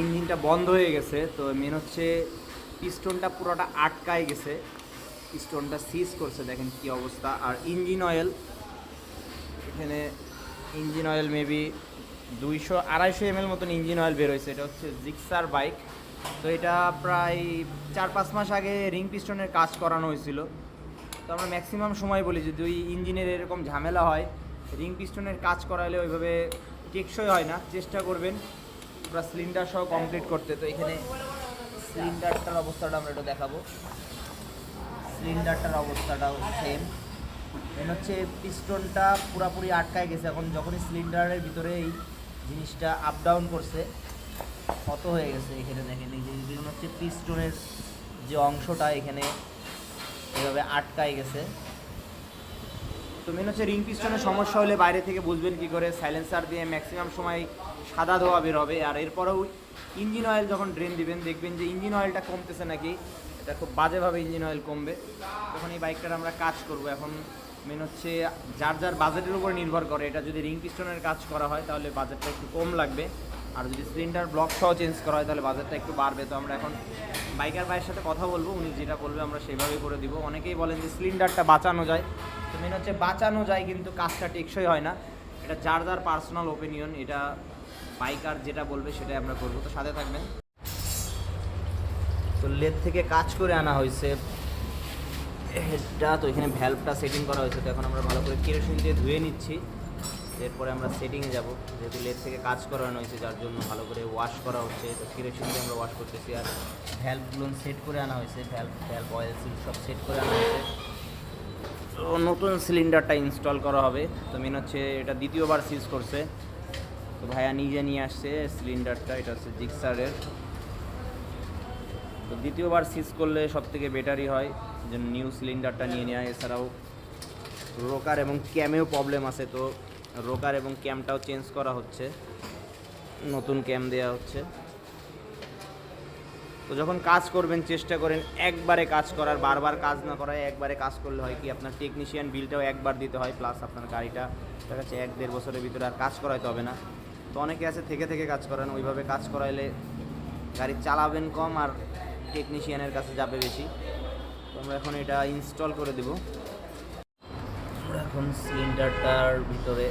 ইঞ্জিনটা বন্ধ হয়ে গেছে, তো মেন হচ্ছে পিস্টনটা পুরোটা আটকায় গেছে। পিস্টনটা সিজ করছে, দেখেন কি অবস্থা। আর ইঞ্জিন অয়েল এখানে ইঞ্জিন অয়েল মেবি দুইশো আড়াইশো এম এল মতন ইঞ্জিন অয়েল বের হয়েছে। এটা হচ্ছে জিক্সার বাইক তো এটা প্রায় চার পাঁচ মাস আগে রিং পিস্টনের কাজ করানো হয়েছিল। তো আমরা ম্যাক্সিমাম সময় বলি, যদি ওই ইঞ্জিনের এরকম ঝামেলা হয় রিং পিস্টনের কাজ করালে ওইভাবে টেকসই হয় না। চেষ্টা করবেন পুরো সিলিন্ডার সহ কমপ্লিট করতে। তো এখানে সিলিন্ডারটার অবস্থাটা আমরা একটু দেখাবো। সিলিন্ডারটার অবস্থাটাও সেম মেন হচ্ছে পিস্টনটা পুরাপুরি আটকায় গেছে। এখন যখনই সিলিন্ডারের ভিতরে এই জিনিসটা আপ ডাউন করছে কত হয়ে গেছে। এখানে দেখেন, এই যেগুলো হচ্ছে পিস্টনের যে অংশটা এখানে এভাবে আটকায় গেছে। তো মেন হচ্ছে রিং পিস্টনের সমস্যা হলে বাইরে থেকে বুঝবেন কি করে। সাইলেন্সার দিয়ে ম্যাক্সিমাম সময় সাদা ধোয়া বের হবে আর এরপরেও ইঞ্জিন অয়েল যখন ড্রেন দিবেন, দেখবেন যে ইঞ্জিন অয়েলটা কমতেছে নাকি। এটা খুব বাজেভাবে ইঞ্জিন অয়েল কমবে। তখন এই বাইকটার আমরা কাজ করব। এখন মেন হচ্ছে যার যার বাজেটের উপর নির্ভর করে। এটা যদি রিং পিস্টনের কাজ করা হয়, তাহলে বাজেটটা একটু কম লাগবে। আর যদি সিলিন্ডার ব্লক সহ চেঞ্জ করা হয়, তাহলে বাজেটটা একটু বাড়বে। তো আমরা এখন বাইকার ভাইয়ের সাথে কথা বলব। উনি যেটা বলবে, আমরা সেভাবেই করে দিব। অনেকেই বলেন যে সিলিন্ডারটা বাঁচানো যায়। তো মেন হচ্ছে বাঁচানো যায়, কিন্তু কাজটা টেকসই হয় না। এটা যার যার পার্সোনাল ওপিনিয়ন এটা বাইকার যেটা বলবে সেটাই আমরা করব। তো সাথে থাকবেন। তো লেদ থেকে কাজ করে আনা হয়েছে। হেডটা তো এখানে ভ্যালভটা সেটিং করা হয়েছে, তো এখন আমরা ভালো করে কেরোসিন দিয়ে ধুয়ে নিচ্ছি। এরপরে আমরা সেটিংয়ে যাব, যেহেতু লেদ থেকে কাজ করানো হয়েছে, যার জন্য ভালো করে ওয়াশ করা হচ্ছে। তো কেরোসিন দিয়ে আমরা ওয়াশ করতেছি, আর ভ্যালভগুলো সেট করে আনা হয়েছে। ভ্যালভ ভ্যালভ অয়েল সিল সব সেট করে আনা হয়েছে। তো নতুন সিলিন্ডারটা ইনস্টল করা হবে। তো মেন হচ্ছে এটা দ্বিতীয়বার সিজ করছে। তো ভাইয়া নিজে নিয়ে আসছে সিলিন্ডারটা, এটা হচ্ছে জিক্সারের। তো দ্বিতীয়বার সিজ করলে সব থেকে বেটারই হয় যে নিউ সিলিন্ডারটা নিয়ে নেওয়া এছাড়াও রোকার এবং ক্যামেও প্রবলেম আছে, তো রোকার এবং ক্যামটাও চেঞ্জ করা হচ্ছে, নতুন ক্যাম দেওয়া হচ্ছে। তো যখন কাজ করবেন, চেষ্টা করেন একবারে কাজ করার, বারবার কাজ না করায় একবারে কাজ করলে হয় কি আপনার টেকনিশিয়ান বিলটাও একবার দিতে হয় প্লাস আপনার গাড়িটা দেখা যাচ্ছে এক দেড় বছরের ভিতরে আর কাজ করাইতে হবে না। তো অনেকে আছে থেকে থেকে কাজ করান, ওইভাবে কাজ করাইলে গাড়ি চালাবেন কম আর টেকনিশিয়ানের কাছে যাবে বেশি। তো আমরা এখন এটা ইনস্টল করে দেব। এখন সিলিন্ডারটার ভিতরে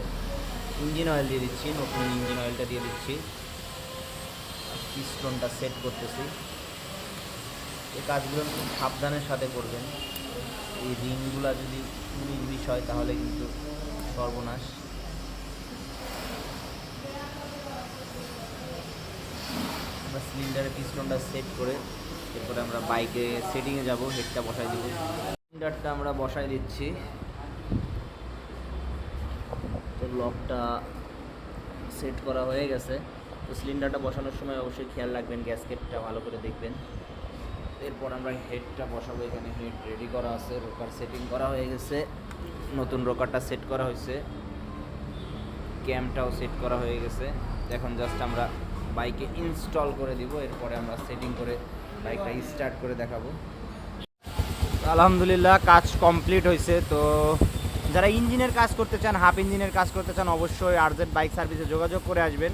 ইঞ্জিন অয়েল দিয়ে দিচ্ছি, নতুন ইঞ্জিন অয়েলটা দিয়ে দিচ্ছি। পিস্টনটা সেট করতেছি। কাজগুলো খুব সাবধানের সাথে করবেন। এই রিংগুলো যদি বিশ হয় তাহলে কিন্তু সর্বনাশ। আমরা সিলিন্ডারের পিস্টনটা সেট করে এরপরে আমরা বাইকে সেটিংয়ে যাব হেডটা বসাই দিব। সিলিন্ডারটা আমরা বসাই দিচ্ছি। তো লকটা সেট করা হয়ে গেছে। তো সিলিন্ডারটা বসানোর সময় অবশ্যই খেয়াল রাখবেন গ্যাসকেটটা ভালো করে দেখবেন। এরপর আমরা হেডটা বসাবো, এখানে হেড রেডি করা আছে রোকার সেটিং করা হয়ে গেছে। নতুন রোকারটা সেট করা হয়েছে। ক্যামটাও সেট করা হয়ে গেছে। এখন জাস্ট আমরা বাইকে ইনস্টল করে দিব, এরপরে আমরা সেটিং করে বাইকটা স্টার্ট করে দেখাবো। আলহামদুলিল্লাহ, কাজ কমপ্লিট হয়েছে। তো যারা ইঞ্জিনের কাজ করতে চান হাফ ইঞ্জিনের কাজ করতে চান, অবশ্যই আরজেড বাইক সার্ভিসে যোগাযোগ করে আসবেন।